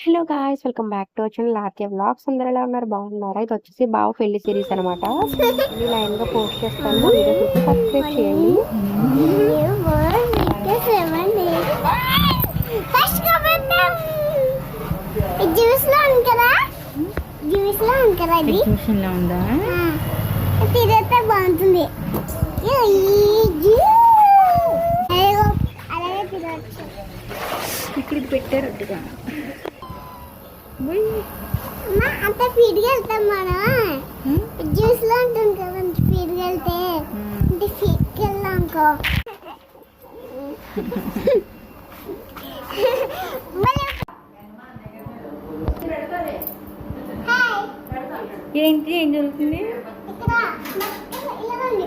Hello guys welcome back to వచ్చిన Lathya vlogs. అందరూ ఎలా ఉన్నారు? బాగున్నారా? ఇది వచ్చేసి బావ పెళ్ళి సిరీస్ అనమాట ఇది లైన్గా పోస్ట్ చేస్తాను. వీడియో చూసి సబ్స్క్రైబ్ చేయండి. ఉంది? తిరిగితే బాగుంటుంది. ఇక్కడ పెట్టారు అంత స్పీడ్గా వెళ్తాం మనం జ్యూస్లో ఉంటుంది కదా స్పీడ్గా వెళ్తే. అంటే స్పీడ్కి వెళ్దాం అనుకో. ఏంటి ఏం జరుగుతుంది? ఇక్కడ ఇలా రండి.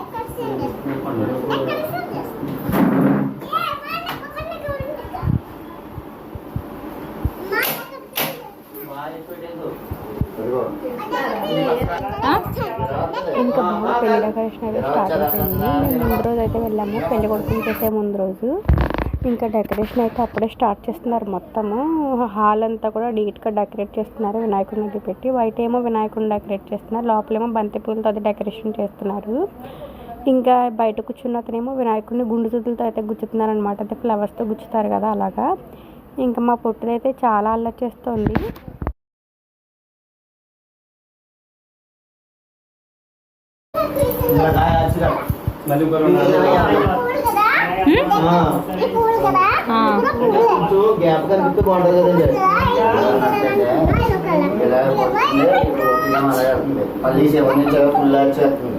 ఎక్కడ సీన్ ఎక్కడ సీన్ ఏ మన పక్కన కూర్చుంటా ఇంకా బావ పెళ్ళి డెకరేషన్ అయితే స్టార్ట్ అయిపోయింది. మేము ముందు రోజు అయితే వెళ్ళాము. పెళ్ళి కొడుకుని చేసే ముందు రోజు. ఇంకా డెకరేషన్ అయితే అప్పుడే స్టార్ట్ చేస్తున్నారు మొత్తము. హాల్ అంతా కూడా నీట్గా డెకరేట్ చేస్తున్నారు. వినాయకుడిని అది పెట్టి. బయట ఏమో వినాయకుడిని డెకరేట్ చేస్తున్నారు. లోపలేమో బంతి పూలతో అది డెకరేషన్ చేస్తున్నారు. ఇంకా బయట కూర్చున్న అతనేమో వినాయకుడిని గుండు సుతులతో అయితే గుచ్చుతున్నారు అనమాట అయితే ఫ్లవర్స్తో గుచ్చుతారు కదా అలాగా. ఇంకా మా పుట్టిదైతే చాలా అల్లరి చేస్తుంది. గ్యాప్ కనిపిస్తే బాగుంటుంది కదండి. మళ్ళీ సెవెన్ నుంచి ఫుల్ వచ్చేస్తుంది.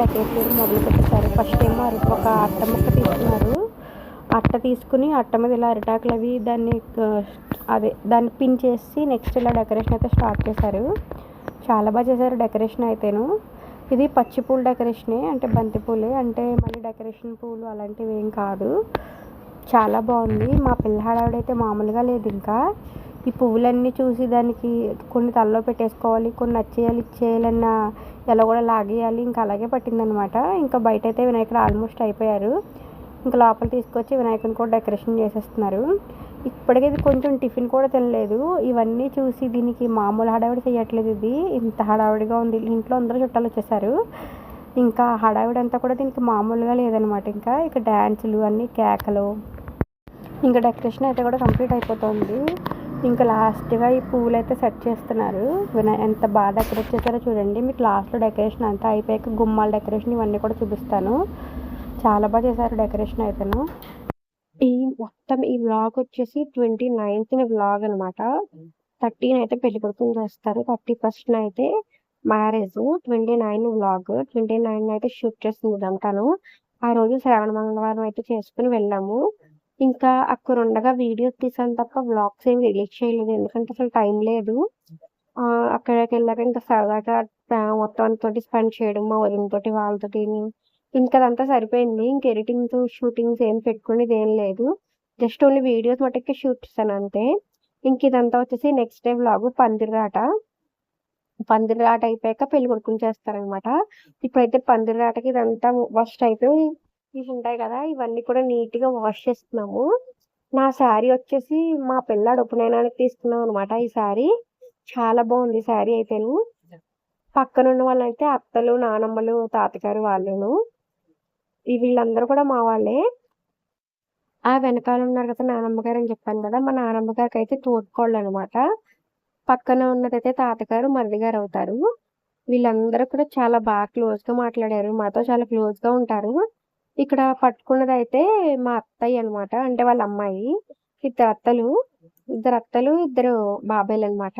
డెకరేషన్ మొదలు పెట్టేశారు ఫస్ట్ ఏమో అరి ఒక అట్ట ముక్క తీసుకున్నారు. అట్ట తీసుకుని అట్ట మీద ఇలా అరిటాకులు అవి దాన్ని అదే దాన్ని పిన్ చేసి నెక్స్ట్ ఇలా డెకరేషన్ అయితే స్టార్ట్ చేశారు. చాలా బాగా చేశారు డెకరేషన్ అయితేను. ఇది పచ్చి పూల డెకరేషనే అంటే బంతి పూలే. అంటే మళ్ళీ డెకరేషన్ పూలు అలాంటివి ఏం కాదు. చాలా బాగుంది. మా పిల్లహాడవిడైతే మామూలుగా లేదు ఇంకా. ఈ పువ్వులన్నీ చూసి దానికి కొన్ని తలలో పెట్టేసుకోవాలి కొన్ని నచ్చేయాలి ఇచ్చేయాలన్న ఎలా కూడా లాగేయాలి. ఇంకా అలాగే పట్టిందనమాట. ఇంకా బయట అయితే వినాయకుడు ఆల్మోస్ట్ అయిపోయారు. ఇంకా లోపల తీసుకొచ్చి వినాయకుని కూడా డెకరేషన్ చేసేస్తున్నారు. ఇప్పటికే ఇది కొంచెం టిఫిన్ కూడా తినలేదు. ఇవన్నీ చూసి దీనికి మామూలు హడావిడి చేయట్లేదు ఇది. ఇంత హడావిడిగా ఉంది. ఇంట్లో అందరూ చుట్టాలు వచ్చేసారు. ఇంకా హడావిడి అంతా కూడా దీనికి మామూలుగా లేదనమాట. ఇంకా ఇక డ్యాన్సులు అన్నీ కేకలు. ఇంకా డెకరేషన్ అయితే కూడా కంప్లీట్ అయిపోతుంది. ఇంకా లాస్ట్గా ఈ పువ్వులు అయితే సెట్ చేస్తున్నారు. వినా ఎంత బాగా డెకరేట్ చేశారో చూడండి. మీకు లాస్ట్లో డెకరేషన్ అంతా అయిపోయాక గుమ్మాల డెకరేషన్ ఇవన్నీ కూడా చూపిస్తాను. చాలా బాగా చేశారు డెకరేషన్ అయితేను. ఈ మొత్తం ఈ వ్లాగ్ వచ్చేసి ట్వంటీ నైన్త్ వ్లాగ్ అనమాట థర్టీన్ అయితే పెళ్ళి కొడుకుని చేస్తారు. థర్టీ ఫస్ట్ అయితే marriage. Twenty nine vlog. Twenty nine అయితే షూట్ చేస్తుంది ఇదంతాను ఆ రోజు శ్రావణ మంగళవారం అయితే చేసుకుని వెళ్ళాము. ఇంకా అక్కడ ఉండగా వీడియోస్ తీసాను తప్ప వ్లాగ్స్ ఏమి రిలీజ్ చేయలేదు. ఎందుకంటే అసలు టైం లేదు. అక్కడికి వెళ్ళాక ఇంకా సరదాగా మొత్తం తోటి స్పెండ్ చేయడం మా వదినతోటి వాళ్ళతోటి ఇంకా అదంతా సరిపోయింది. ఇంక ఎడిటింగ్స్ షూటింగ్స్ ఏం పెట్టుకునేది ఏం లేదు. జస్ట్ ఓన్లీ వీడియోస్ మటుకే షూట్ చేశాను అంతే. ఇంక ఇదంతా వచ్చేసి నెక్స్ట్ డే వ్లాగ్ పందిరాట పందిరాట అయిపోయాక పెళ్ళి కొడుకుని చేస్తారనమాట. ఇప్పుడైతే పందిరాటకి ఇదంతా వాష్ అయిపోయి ఇవి ఉంటాయి కదా ఇవన్నీ కూడా నీట్గా వాష్ చేస్తున్నాము. నా శారీ వచ్చేసి మా పిల్లాడు ఉపనయనానికి తీసుకున్నాం అనమాట ఈ శారీ. చాలా బాగుంది శారీ అయితేను. పక్కన ఉన్న వాళ్ళైతే అత్తలు నానమ్మలు తాతగారు వాళ్ళను. వీళ్ళందరూ కూడా మా వాళ్ళే. ఆ వెనకాల ఉన్నారు కదా నానమ్మ గారు అని చెప్పాను కదా మా నానమ్మ గారికి అయితే తోడుకోళ్ళు అనమాట పక్కన ఉన్నదైతే తాతగారు మరిది గారు అవుతారు. వీళ్ళందరూ కూడా చాలా బాగా క్లోజ్గా మాట్లాడారు. మాతో చాలా క్లోజ్గా ఉంటారు. ఇక్కడ పట్టుకున్నదైతే మా అత్తయ్య అనమాట అంటే వాళ్ళ అమ్మాయి. ఇద్దరు అత్తలు. ఇద్దరు అత్తలు ఇద్దరు బాబాయ్లు అనమాట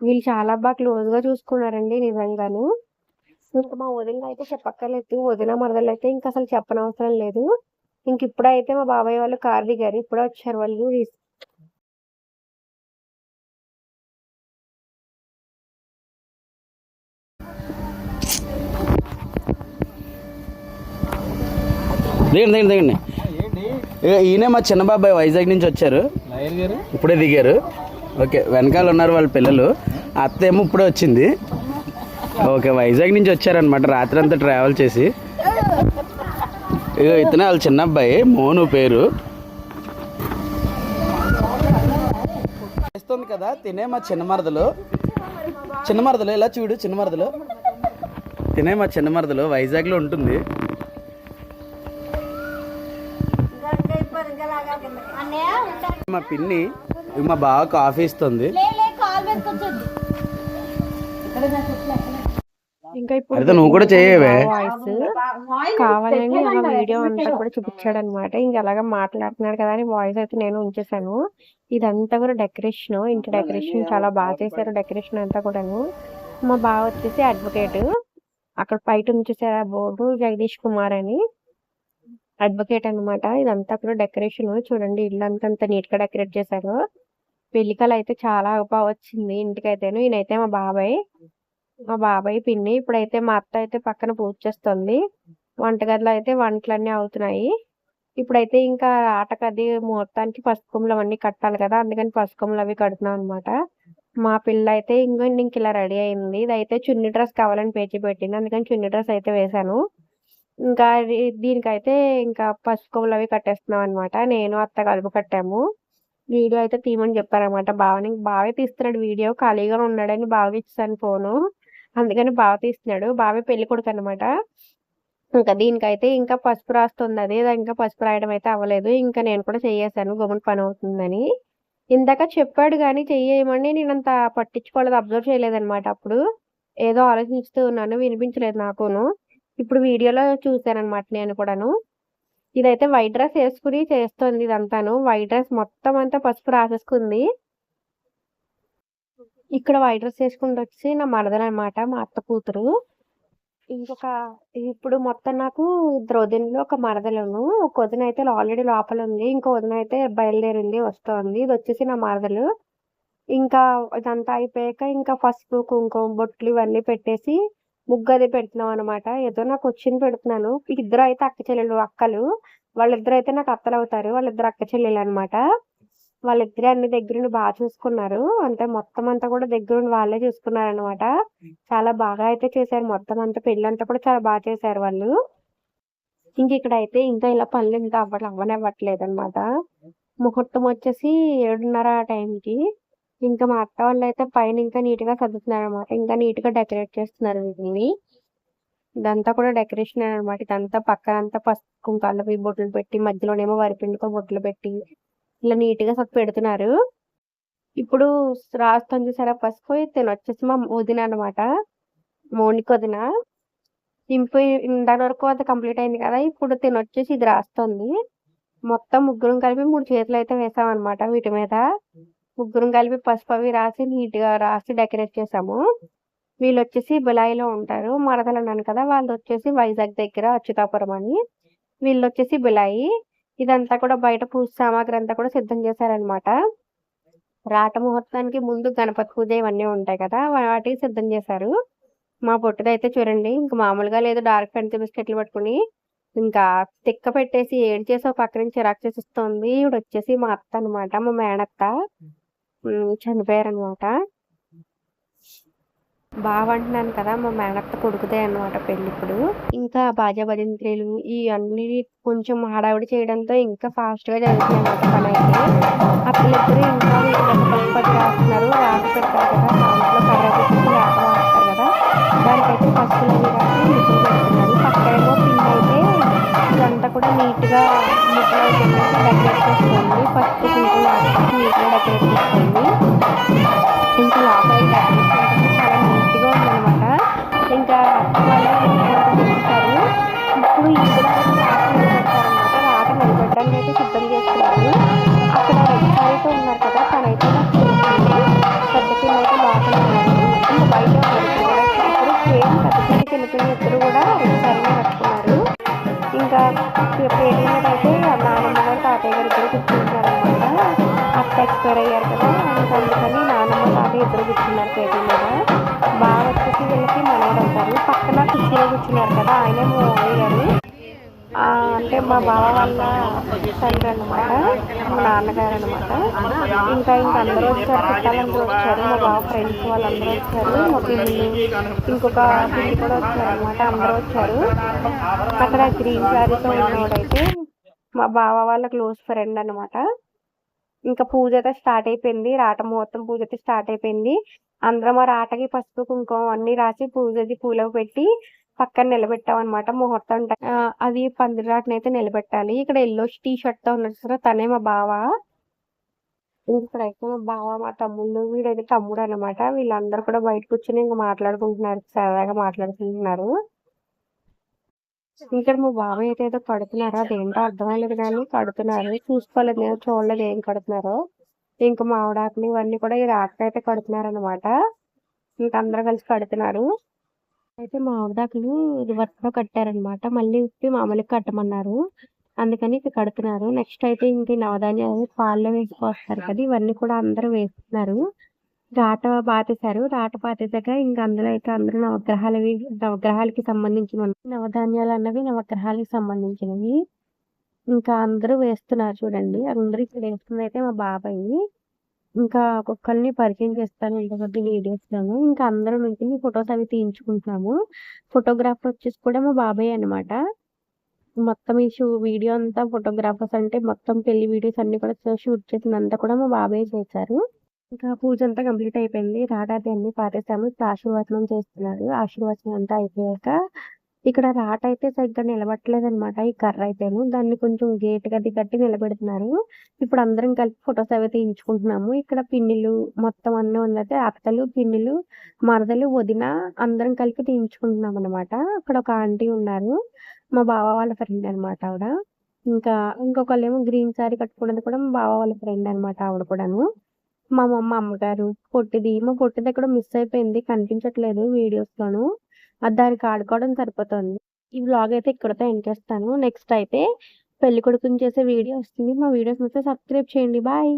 వీళ్ళు చాలా బాగా క్లోజ్గా చూసుకున్నారండి నిజంగాను. ఇంకా మా వదిన అయితే చెప్పక్కర్లేదు. వదిన మరదలు అయితే ఇంకా అసలు చెప్పనవసరం లేదు. ఇంక ఇప్పుడైతే మా బాబాయ్ వాళ్ళు కార్ దిగారు. ఇప్పుడే వచ్చారు వాళ్ళు దిగండి దిగండి దిగండి. ఈయనే మా చిన్న బాబాయ్ వైజాగ్ నుంచి వచ్చారు. ఇప్పుడే దిగారు. ఓకే వెనకాల ఉన్నారు వాళ్ళ పిల్లలు. అత్త ఏమో ఇప్పుడే వచ్చింది. ఓకే వైజాగ్ నుంచి వచ్చారనమాట రాత్రి అంతా ట్రావెల్ చేసి. ఇగో ఇతనే వాళ్ళ చిన్న అబ్బాయి మోను పేరు. చేస్తుంది కదా తినే మా చిన్న మరదలు. చిన్న మరదలు ఇలా చూడు చిన్న మరదలు? తినే మా చిన్న మరదలు వైజాగ్లో ఉంటుంది. మా పిన్ని మా బావ కాఫీ ఇస్తుంది. ఇంకా ఇప్పుడు నువ్వు కూడా చేయవే. వాయిస్ కావాలని ఆ వీడియో అంతా కూడా చూపించాడు అనమాట ఇంకా అలాగా మాట్లాడుతున్నాడు కదా అని వాయిస్ అయితే నేను ఉంచేసాను ఇదంతా కూడా డెకరేషన్ ఇంటి డెకరేషన్ చాలా బాగా చేశారు డెకరేషన్ అంతా కూడాను. మా బావ వచ్చేసి అడ్వకేట్. అక్కడ బయట ఉంచేసారు ఆ బోర్డు? జగదీష్ కుమార్ అని. అడ్వకేట్ అన్నమాట. ఇదంతా కూడా డెకరేషన్. చూడండి ఇల్లు అంతా అంత నీట్గా డెకరేట్ చేశారు. పెళ్ళికలు అయితే చాలా బాగా వచ్చింది ఇంటికైతేను. ఈయనైతే మా బాబాయ్. మా బాబాయ్ పిన్ని ఇప్పుడైతే మా అత్త అయితే పక్కన పూజ చేస్తుంది. వంటగదిలో అయితే వంటలన్నీ అవుతున్నాయి. ఇప్పుడైతే ఇంకా ఆటకది ముహూర్తానికి పసుపు అవన్నీ కట్టాలి కదా అందుకని పసుపు అవి కడుతున్నాం అనమాట మా పిల్ల అయితే ఇంకో ఇంక ఇలా రెడీ అయింది. ఇదైతే చున్ని డ్రెస్ కావాలని పేచి పెట్టింది. అందుకని చున్ని డ్రెస్ అయితే వేశాను. ఇంకా దీనికైతే ఇంకా పసుపు అవి కట్టేస్తున్నాం అనమాట నేను అత్త కలుపు కట్టాము. వీడియో అయితే తీయమని చెప్పారనమాట బావని బావే తీస్తున్నాడు వీడియో. ఖాళీగా ఉన్నాడని బాగా ఇచ్చాను ఫోను. అందుకని బావ తీస్తున్నాడు. బావే పెళ్ళి కొడుకు అనమాట ఇంకా దీనికైతే ఇంకా పసుపు రాస్తుంది అది ఇంకా పసుపు రాయడం అయితే అవ్వలేదు. ఇంకా నేను కూడా చెయ్యేశాను గమ్మున పని అవుతుందని. ఇందాక చెప్పాడు కానీ చెయ్యమని నేను అంత పట్టించుకోలేదు. అబ్జర్వ్ చేయలేదనమాట అప్పుడు. ఏదో ఆలోచిస్తూ ఉన్నాను. వినిపించలేదు నాకును. ఇప్పుడు వీడియోలో చూశానమాట అనమాట నేను కూడాను. ఇదైతే వైట్ డ్రెస్ వేసుకుని చేస్తుంది ఇదంతాను. వైట్ డ్రెస్ మొత్తం అంతా పసుపు రాసేసుకుంది. ఇక్కడ వైట్ డ్రెస్ వేసుకుంటూ వచ్చి నా మరదలు అనమాట మా అత్త కూతురు. ఇంకొక ఇప్పుడు మొత్తం నాకు ఇద్దరు వదినలు ఒక మరదలను. ఒక వదిన అయితే ఆల్రెడీ లోపల ఉంది ఇంకో వదిన అయితే బయలుదేరింది వస్తోంది. ఇది వచ్చేసి నా మరదలు. ఇంకా ఇదంతా అయిపోయాక ఇంకా పసుపు కుంకుమ బొట్లు ఇవన్నీ పెట్టేసి ముగ్గు అది పెడుతున్నాం అనమాట ఏదో నాకు వచ్చింది పెడుతున్నాను. ఇద్దరు అయితే అక్క చెల్లెలు అక్కలు. వాళ్ళిద్దరు అయితే నాకు అత్తలు అవుతారు. వాళ్ళిద్దరు అక్క చెల్లెలు అనమాట వాళ్ళిద్దరే అన్ని దగ్గరుండి బాగా చూసుకున్నారు. అంటే మొత్తం అంతా కూడా దగ్గరుండి వాళ్ళే చూసుకున్నారు అనమాట చాలా బాగా అయితే చేశారు. మొత్తం అంతా పెళ్ళి అంతా కూడా చాలా బాగా చేశారు వాళ్ళు. ఇంక ఇక్కడ అయితే ఇంకా ఇలా పనులు ఇంకా అవ్వ అవ్వనివ్వట్లేదు అనమాట ముహూర్తం వచ్చేసి ఏడున్నర ఆ టైంకి. ఇంకా మా అత్త వాళ్ళు అయితే పైన ఇంకా నీట్గా సర్దుతున్నారు అనమాట ఇంకా నీట్గా డెకరేట్ చేస్తున్నారు వీటిని. ఇదంతా కూడా డెకరేషన్ అనమాట ఇదంతా పక్కన అంతా పసుపు కుంకాలవి బొట్లు పెట్టి మధ్యలోనేమో వరిపిండితో బొట్లు పెట్టి ఇలా నీట్గా గా పెడుతున్నారు. ఇప్పుడు రాస్తాను చూసారా? పసుపు తిని వచ్చేసి మా వదిన అనమాట మౌనిక వదిన. ఇంపు దాని వరకు అది కంప్లీట్ అయింది కదా ఇప్పుడు తిని వచ్చేసి ఇది రాస్తుంది. మొత్తం ముగ్గురం కలిపి మూడు చేతులు అయితే వేసామన్నమాట వీటి మీద. ముగ్గురం కలిపి పసుపు అవి రాసి నీట్గా రాసి డెకరేట్ చేసాము. వీళ్ళు వచ్చేసి బిలాయిలో ఉంటారు. మరదలు అన్నాను కదా వాళ్ళు వచ్చేసి వైజాగ్ దగ్గర అచ్యుతాపురం అని. వీళ్ళు వచ్చేసి బిలాయి. ఇదంతా కూడా బయట పూజ సామాగ్రి అంతా కూడా సిద్ధం చేశారనమాట రాట ముహూర్తానికి ముందు గణపతి పూజ ఇవన్నీ ఉంటాయి కదా వాటికి సిద్ధం చేశారు. మా పొట్టుదైతే చూడండి ఇంకా మామూలుగా లేదు డార్క్ ఫ్యాంటసీ బిస్కెట్లు పట్టుకుని ఇంకా తిక్క పెట్టేసి ఏడు చేసి ఒక పక్క నుంచి చిరాకు చేసి ఇస్తుంది ఈవిడ వచ్చేసి మా అత్త అనమాట మా మేనత్త. చనిపోయారనమాట బాగా అంటున్నాను కదా మా మేనత్త కొడుకుదే అన్నమాట పెళ్ళి ఇప్పుడు. ఇంకా బాజా భజంత్రీలు ఈ అన్ని కొంచెం హడావిడి చేయడంతో ఇంకా ఫాస్ట్గా జరుగుతుంది అన్నమాట పని అయితే ఆ పిల్లలిద్దరూ ఇంకా వీళ్ళు రాస్తున్నారు రాసి పెడతారు కదా దాంట్లో కర్ర పెట్టి రాస్తారు కదా. దానికైతే ఫస్ట్ అవి రాసి ముగ్గులు పెడుతున్నారు పక్కనేమో పిండి అయితే ఇదంతా కూడా నీట్గా ముగ్గులు డెకరేట్ చేస్తుంది ఫస్ట్ కుంకుమ నీట్గా డెకరేట్ ఇంకా పేరు అయితే నానమ్మ గారు తాతయ్య గారు ఇద్దరు కూర్చుంటున్నారు అక్క ఎక్స్పైర్ అయ్యారు కదా ఇంకా అందుకని నానమ్మ తాతయ్య ఇద్దరు కూర్చున్నారు పేటీ మీద బాగా వచ్చేసి వీళ్ళకి మనవడు అవుతారు పక్కన కుర్చీలో కూర్చున్నారు కదా ఆయనే మూవ్ అయ్యారు అంటే మా బావ వాళ్ళ తండ్రి అనమాట మా నాన్నగారు అనమాట ఇంకా ఇంకా అందరూ వచ్చారు చుట్టాలందరూ వచ్చారు మా బావ ఫ్రెండ్స్ వాళ్ళందరూ వచ్చారు మా పిల్లలు ఇంకొక పిల్లి కూడా వచ్చారు అనమాట అందరూ వచ్చారు. అక్కడ గ్రీన్ శారీతో ఉన్నవాడైతే మా బావ వాళ్ళ క్లోజ్ ఫ్రెండ్ అనమాట ఇంకా పూజ అయితే స్టార్ట్ అయిపోయింది రాట ముహూర్తం పూజ అయితే స్టార్ట్ అయిపోయింది. అందరం ఆ రాటకి పసుపు కుంకుమ అన్ని రాసి పూజది పూలో పెట్టి పక్కన నిలబెట్టామన్నమాట ముహూర్తం అది పందిరి అయితే నిలబెట్టాలి. ఇక్కడ ఎల్లో టీ షర్ట్తో ఉన్నాడు సార్ తనే మా బావ. ఇక్కడైతే మా బావ మా తమ్ముళ్ళు వీడైతే తమ్ముడు అనమాట వీళ్ళందరూ కూడా బయట కూర్చొని ఇంకా మాట్లాడుకుంటున్నారు. సరదాగా మాట్లాడుకుంటున్నారు. ఇక్కడ మా బాబాయ్ అయితే ఏదో కడుతున్నారు అదేంటో అర్థమయ్యలేదు కానీ కడుతున్నారు. చూసుకోలేదు నేను చూడలేదు ఏం కడుతున్నారో. ఇంకా మావిడాకులు ఇవన్నీ కూడా ఈ రాత్రి అయితే కడుతున్నారు అనమాట ఇంకా అందరూ కలిసి కడుతున్నారు. అయితే మామిడాకులు రివర్స్లో కట్టారనమాట మళ్ళీ ఉప్పి మామూలుగా కట్టమన్నారు. అందుకని ఇక కడుతున్నారు. నెక్స్ట్ అయితే ఇంక నవధాన్యాలు పాల్లో వేసుకొస్తారు కదా ఇవన్నీ కూడా అందరూ వేస్తున్నారు. రాట పాతేశారు. రాట పాతేసాక ఇంకా అందులో అయితే అందరూ నవగ్రహాలవి నవగ్రహాలకి సంబంధించిన నవధాన్యాలు అన్నవి నవగ్రహాలకి సంబంధించినవి. ఇంకా అందరూ వేస్తున్నారు చూడండి. అందరూ ఇక్కడ వేస్తున్నది అయితే మా బాబాయ్. ఇంకా ఒక్కొక్కరిని పరిచయం చేస్తాను ఇంకొకటి వీడియోస్ లోను ఇంకా అందరం నుంచి ఫొటోస్ అవి తీయించుకుంటున్నాము. ఫోటోగ్రాఫర్ వచ్చేసి కూడా మా బాబాయ్ అన్నమాట. మొత్తం ఈ షూ వీడియో అంతా ఫోటోగ్రాఫర్స్ అంటే మొత్తం పెళ్ళి వీడియోస్ అన్ని కూడా షూట్ చేసినంత కూడా మా బాబాయ్ చేశారు. ఇంకా పూజ అంతా కంప్లీట్ అయిపోయింది. రాటాది అన్ని పారేసాము. ఆశీర్వచనం చేస్తున్నారు. ఆశీర్వచనం అంతా అయిపోయాక ఇక్కడ రాట అయితే సరిగ్గా నిలబట్టలేదు అనమాట ఈ కర్ర అయితేను. దాన్ని కొంచెం గేట్ గది కట్టి నిలబెడుతున్నారు. ఇప్పుడు అందరం కలిపి ఫొటోస్ అవి తీయించుకుంటున్నాము. ఇక్కడ పిన్నిలు మొత్తం అన్నీ ఉందైతే అత్తలు పిన్నిలు మరదలు వదిన అందరం కలిపి తీయించుకుంటున్నాం అనమాట అక్కడ ఒక ఆంటీ ఉన్నారు. మా బావ వాళ్ళ ఫ్రెండ్ అనమాట ఆవిడ. ఇంకా ఇంకొకళ్ళేమో గ్రీన్ శారీ కట్టుకున్నది కూడా మా బావ వాళ్ళ ఫ్రెండ్ అనమాట ఆవిడ కూడాను. మా మమ్మ అమ్మగారు పొట్టిది. మా పొట్టిది ఎక్కడ మిస్ అయిపోయింది. కనిపించట్లేదు వీడియోస్ లోను దానికి ఆడుకోవడం సరిపోతుంది. ఈ వ్లాగ్ అయితే ఇక్కడతో ఎండ్ చేస్తాను. నెక్స్ట్ అయితే పెళ్ళి కొడుకుని చేసే వీడియో వస్తుంది. మా వీడియోస్ నచ్చితే సబ్స్క్రైబ్ చేయండి. బాయ్